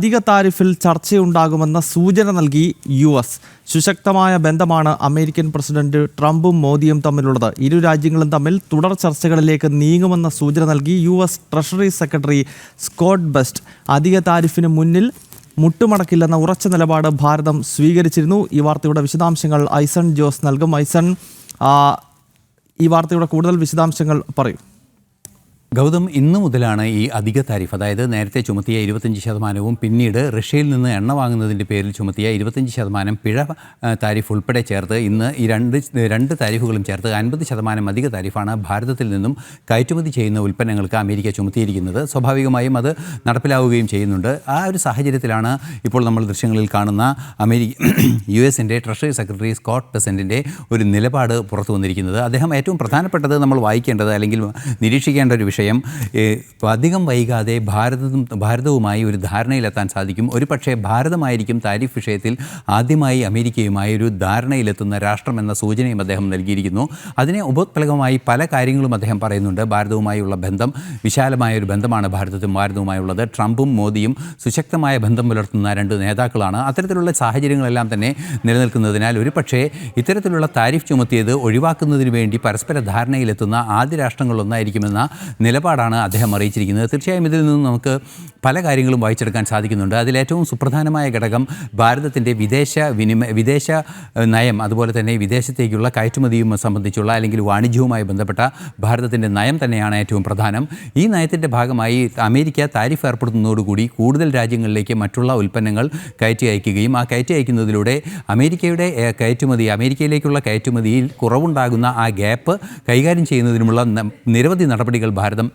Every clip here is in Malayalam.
അധിക താരിഫിൽ ചർച്ചയുണ്ടാകുമെന്ന സൂചന നൽകി യു എസ്. സുശക്തമായ ബന്ധമാണ് അമേരിക്കൻ പ്രസിഡന്റ് ട്രംപും മോദിയും തമ്മിലുള്ളത്. ഇരു രാജ്യങ്ങളും തമ്മിൽ തുടർ ചർച്ചകളിലേക്ക് നീങ്ങുമെന്ന സൂചന നൽകി U S treasury secretary Scott Bessent. അധിക താരിഫിന് മുന്നിൽ മുട്ടുമടക്കില്ലെന്ന ഉറച്ച നിലപാട് ഭാരതം സ്വീകരിച്ചിരുന്നു. ഈ വാർത്തയുടെ വിശദാംശങ്ങൾ ഐസൺ ജോസ് നൽകും. ഐസൺ ഈ വാർത്തയുടെ കൂടുതൽ വിശദാംശങ്ങൾ പറയൂ. ഗൗതം ഇന്നു മുതലാണ് ഈ അധിക താരിഫ്. അതായത് നേരത്തെ ചുമത്തിയ ഇരുപത്തഞ്ച് ശതമാനവും പിന്നീട് റഷ്യയിൽ നിന്ന് എണ്ണ വാങ്ങുന്നതിന്റെ പേരിൽ ചുമത്തിയ ഇരുപത്തഞ്ച് ശതമാനം പിഴ താരിഫ് ഉൾപ്പെടെ ചേർത്ത് ഇന്ന് ഈ രണ്ട് രണ്ട് താരിഫുകളും ചേർത്ത് അൻപത് ശതമാനം അധിക താരിഫാണ് ഭാരതത്തിൽ നിന്നും കയറ്റുമതി ചെയ്യുന്ന ഉൽപ്പന്നങ്ങൾക്ക് അമേരിക്ക ചുമത്തിയിരിക്കുന്നത്. സ്വാഭാവികമായും അത് നടപ്പിലാവുകയും ചെയ്യുന്നുണ്ട്. ആ ഒരു സാഹചര്യത്തിലാണ് ഇപ്പോൾ നമ്മൾ ദൃശ്യങ്ങളിൽ കാണുന്ന അമേരിക്ക യു എസിന്റെ ട്രഷറി സെക്രട്ടറി സ്കോട്ട് പെസന്റിന്റെ ഒരു നിലപാട് പുറത്തു വന്നിരിക്കുന്നത്. അദ്ദേഹം ഏറ്റവും പ്രധാനപ്പെട്ടത് നമ്മൾ വായിക്കേണ്ടത് അല്ലെങ്കിൽ നിരീക്ഷിക്കേണ്ട ഒരു വിഷയം അധികം വൈകാതെ ഭാരതവും ഭാരതവുമായി ഒരു ധാരണയിലെത്താൻ സാധിക്കും. ഒരു പക്ഷേ ഭാരതമായിരിക്കും താരിഫ് വിഷയത്തിൽ ആദ്യമായി അമേരിക്കയുമായി ഒരു ധാരണയിലെത്തുന്ന രാഷ്ട്രമെന്ന സൂചനയും അദ്ദേഹം നൽകിയിരിക്കുന്നു. അതിനെ ഉപോത്പ്ലകമായി പല കാര്യങ്ങളും അദ്ദേഹം പറയുന്നുണ്ട്. ഭാരതവുമായുള്ള ബന്ധം വിശാലമായ ഒരു ബന്ധമാണ് ഭാരതത്തും ഭാരതവുമായുള്ളത്. ട്രംപും മോദിയും സുശക്തമായ ബന്ധം പുലർത്തുന്ന രണ്ട് നേതാക്കളാണ്. അത്തരത്തിലുള്ള സാഹചര്യങ്ങളെല്ലാം തന്നെ നിലനിൽക്കുന്നതിനാൽ ഒരു പക്ഷേ ഇത്തരത്തിലുള്ള താരിഫ് ചുമത്തിയത് ഒഴിവാക്കുന്നതിന് വേണ്ടി പരസ്പര ധാരണയിലെത്തുന്ന ആദ്യ രാഷ്ട്രങ്ങളൊന്നായിരിക്കുമെന്ന നിലപാടാണ് അദ്ദേഹം അറിയിച്ചിരിക്കുന്നത്. തീർച്ചയായും ഇതിൽ നിന്ന് നമുക്ക് പല കാര്യങ്ങളും വായിച്ചെടുക്കാൻ സാധിക്കുന്നുണ്ട്. അതിലേറ്റവും സുപ്രധാനമായ ഘടകം ഭാരതത്തിന്റെ വിദേശ വിനിമയ വിദേശ നയം അതുപോലെ തന്നെ വിദേശത്തേക്കുള്ള കയറ്റുമതിയും സംബന്ധിച്ചുള്ള അല്ലെങ്കിൽ വാണിജ്യവുമായി ബന്ധപ്പെട്ട ഭാരതത്തിന്റെ നയം തന്നെയാണ് ഏറ്റവും പ്രധാനം. ഈ നയത്തിന്റെ ഭാഗമായി അമേരിക്ക താരിഫ് ഏർപ്പെടുത്തുന്നതോടുകൂടി കൂടുതൽ രാജ്യങ്ങളിലേക്ക് മറ്റുള്ള ഉൽപ്പന്നങ്ങൾ കയറ്റി അയക്കുകയും ആ കയറ്റി അയക്കുന്നതിലൂടെ അമേരിക്കയുടെ കയറ്റുമതി അമേരിക്കയിലേക്കുള്ള കയറ്റുമതിയിൽ കുറവുണ്ടാകുന്ന ആ ഗ്യാപ്പ് കൈകാര്യം ചെയ്യുന്നതിനുമുള്ള നിരവധി നടപടികൾ ഭാരതം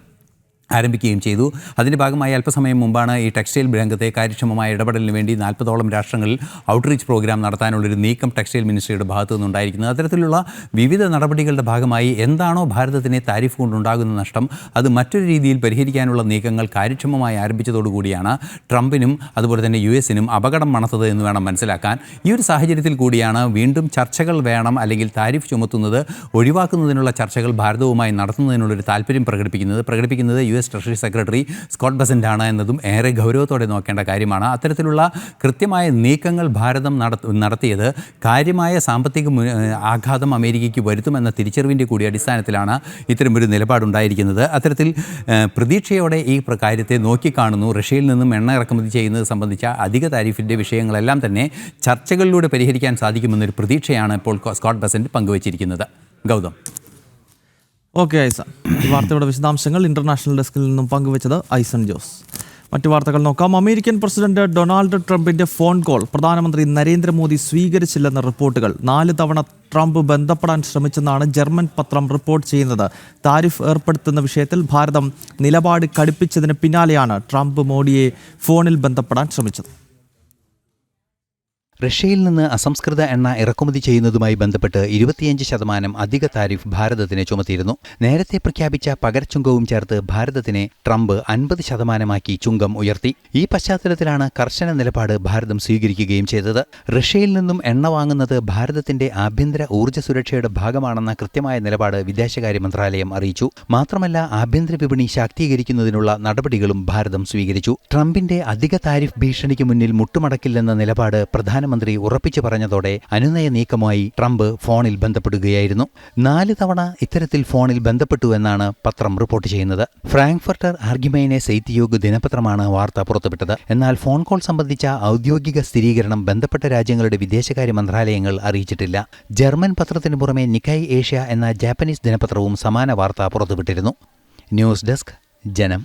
ആരംഭിക്കുകയും ചെയ്തു. അതിന്റെ ഭാഗമായി അല്പസമയം മുമ്പാണ് ഈ ടെക്സ്റ്റൈൽ രംഗത്തെ കാര്യക്ഷമമായ ഇടപെടലിന് വേണ്ടി നാൽപ്പതോളം രാഷ്ട്രങ്ങളിൽ ഔട്ട്റീച്ച് പ്രോഗ്രാം നടത്താനുള്ളൊരു നീക്കം ടെക്സ്റ്റൈൽ മിനിസ്ട്രിയുടെ ഭാഗത്തു നിന്നുണ്ടായിരിക്കുന്നത് അത്തരത്തിലുള്ള വിവിധ നടപടികളുടെ ഭാഗമായി എന്താണോ ഭാരതത്തിനെ താരിഫ് കൊണ്ടുണ്ടാകുന്ന നഷ്ടം അത് മറ്റൊരു രീതിയിൽ പരിഹരിക്കാനുള്ള നീക്കങ്ങൾ കാര്യക്ഷമമായി ആരംഭിച്ചതോടുകൂടിയാണ് ട്രംപിനും അതുപോലെ തന്നെ യു എസിനും അപകടം മണത്തത് എന്ന് വേണം മനസ്സിലാക്കാൻ. ഈ ഒരു സാഹചര്യത്തിൽ കൂടിയാണ് വീണ്ടും ചർച്ചകൾ വേണം അല്ലെങ്കിൽ താരിഫ് ചുമത്തുന്നത് ഒഴിവാക്കുന്നതിനുള്ള ചർച്ചകൾ ഭാരതവുമായി നടത്തുന്നതിനുള്ളൊരു താല്പര്യം പ്രകടിപ്പിക്കുന്നത്. പ്രകടിപ്പിക്കുന്നത് U S treasury secretary Scott Bessent ആണ് എന്നതും ഏറെ ഗൗരവത്തോടെ നോക്കേണ്ട കാര്യമാണ്. അത്തരത്തിലുള്ള കൃത്യമായ നീക്കങ്ങൾ ഭാരതം നട- നടത്തിയത് കാര്യമായ സാമ്പത്തിക ആഘാതം അമേരിക്കയ്ക്ക് വരുത്തുമെന്ന തിരിച്ചറിവിന്റെ കൂടി അടിസ്ഥാനത്തിലാണ് ഇത്തരമൊരു നിലപാടുണ്ടായിരിക്കുന്നത്. അത്തരത്തിൽ പ്രതീക്ഷയോടെ ഈ കാര്യത്തെ നോക്കിക്കാണുന്നു. റഷ്യയിൽ നിന്നും എണ്ണ ഇറക്കുമതി ചെയ്യുന്നത് സംബന്ധിച്ച അധിക താരിഫിന്റെ വിഷയങ്ങളെല്ലാം തന്നെ ചർച്ചകളിലൂടെ പരിഹരിക്കാൻ സാധിക്കുമെന്നൊരു പ്രതീക്ഷയാണ് ഇപ്പോൾ സ്കോട്ട് ബസന്റ് പങ്കുവച്ചിരിക്കുന്നത്. ഗൗതം. ഓക്കെ ഐസൺ ഈ വാർത്തയുടെ വിശദാംശങ്ങൾ. ഇന്റർനാഷണൽ ഡെസ്കിൽ നിന്നും പങ്കുവച്ചത് ഐസൺ ജോസ്. മറ്റു വാർത്തകൾ നോക്കാം. അമേരിക്കൻ പ്രസിഡന്റ് ഡൊണാൾഡ് ട്രംപിന്റെ ഫോൺ കോൾ. പ്രധാനമന്ത്രി നരേന്ദ്രമോദി സ്വീകരിച്ചില്ലെന്ന റിപ്പോർട്ടുകൾ. നാല് തവണ ട്രംപ് ബന്ധപ്പെടാൻ ശ്രമിച്ചെന്നാണ് ജർമ്മൻ പത്രം റിപ്പോർട്ട് ചെയ്യുന്നത്. താരിഫ് ഏർപ്പെടുത്തുന്ന വിഷയത്തിൽ ഭാരതം നിലപാട് കടുപ്പിച്ചതിന് പിന്നാലെയാണ് ട്രംപ് മോഡിയെ ഫോണിൽ ബന്ധപ്പെടാൻ ശ്രമിച്ചത്. റഷ്യയിൽ നിന്ന് അസംസ്കൃത എണ്ണ ഇറക്കുമതി ചെയ്യുന്നതുമായി ബന്ധപ്പെട്ട് ഇരുപത്തിയഞ്ച് ശതമാനം അധിക താരിഫ് ഭാരതത്തിന് ചുമത്തിയിരുന്നു. നേരത്തെ പ്രഖ്യാപിച്ച പകരച്ചുങ്കവും ചേർത്ത് ഭാരതത്തിനെ ട്രംപ് അൻപത് ശതമാനമാക്കി ചുങ്കം ഉയർത്തി. ഈ പശ്ചാത്തലത്തിലാണ് കർശന നിലപാട് ഭാരതം സ്വീകരിക്കുകയും ചെയ്തത്. റഷ്യയിൽ നിന്നും എണ്ണ വാങ്ങുന്നത് ഭാരതത്തിന്റെ ആഭ്യന്തര ഊർജ സുരക്ഷയുടെ ഭാഗമാണെന്ന കൃത്യമായ നിലപാട് വിദേശകാര്യ മന്ത്രാലയം അറിയിച്ചു. മാത്രമല്ല ആഭ്യന്തര വിപണി ശാക്തീകരിക്കുന്നതിനുള്ള നടപടികളും ഭാരതം സ്വീകരിച്ചു. ട്രംപിന്റെ അധിക താരിഫ് ഭീഷണിക്ക് മുന്നിൽ മുട്ടുമടക്കില്ലെന്ന നിലപാട് പ്രധാനമന്ത്രി ഉറപ്പിച്ചു പറഞ്ഞതോടെ അനുനയ നീക്കമായി ട്രംപ് ഫോണിൽ ബന്ധപ്പെടുകയായിരുന്നു. നാല് തവണ ഇത്തരത്തിൽ ഫോണിൽ ബന്ധപ്പെട്ടു എന്നാണ് പത്രം റിപ്പോർട്ട് ചെയ്യുന്നത്. ഫ്രാങ്ക്ഫർട്ടർ ആർഗ്യുമൈനെ സൈത്യയോഗ് ദിനപത്രമാണ് വാർത്ത പുറത്തുവിട്ടത്. എന്നാൽ ഫോൺ കോൾ സംബന്ധിച്ച ഔദ്യോഗിക സ്ഥിരീകരണം ബന്ധപ്പെട്ട രാജ്യങ്ങളുടെ വിദേശകാര്യ മന്ത്രാലയങ്ങൾ അറിയിച്ചിട്ടില്ല. ജർമ്മൻ പത്രത്തിനു പുറമെ നിക്കായ് ഏഷ്യ എന്ന ജാപ്പനീസ് ദിനപത്രവും സമാന വാർത്ത പുറത്തുവിട്ടിരുന്നു. ന്യൂസ് ഡെസ്ക് ജനം.